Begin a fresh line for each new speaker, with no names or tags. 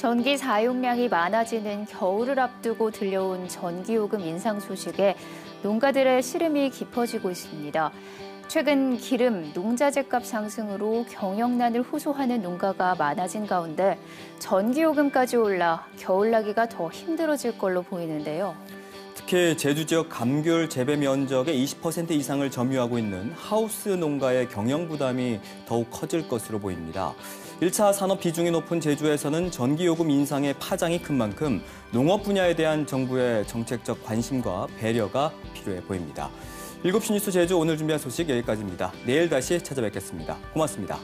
전기 사용량이 많아지는 겨울을 앞두고 들려온 전기요금 인상 소식에 농가들의 시름이 깊어지고 있습니다. 최근 기름, 농자재값 상승으로 경영난을 호소하는 농가가 많아진 가운데 전기요금까지 올라 겨울 나기가 더 힘들어질 걸로 보이는데요.
특히 제주 지역 감귤 재배 면적의 20% 이상을 점유하고 있는 하우스 농가의 경영 부담이 더욱 커질 것으로 보입니다. 1차 산업 비중이 높은 제주에서는 전기요금 인상의 파장이 큰 만큼 농업 분야에 대한 정부의 정책적 관심과 배려가 필요해 보입니다. 7시 뉴스 제주 오늘 준비한 소식 여기까지입니다. 내일 다시 찾아뵙겠습니다. 고맙습니다.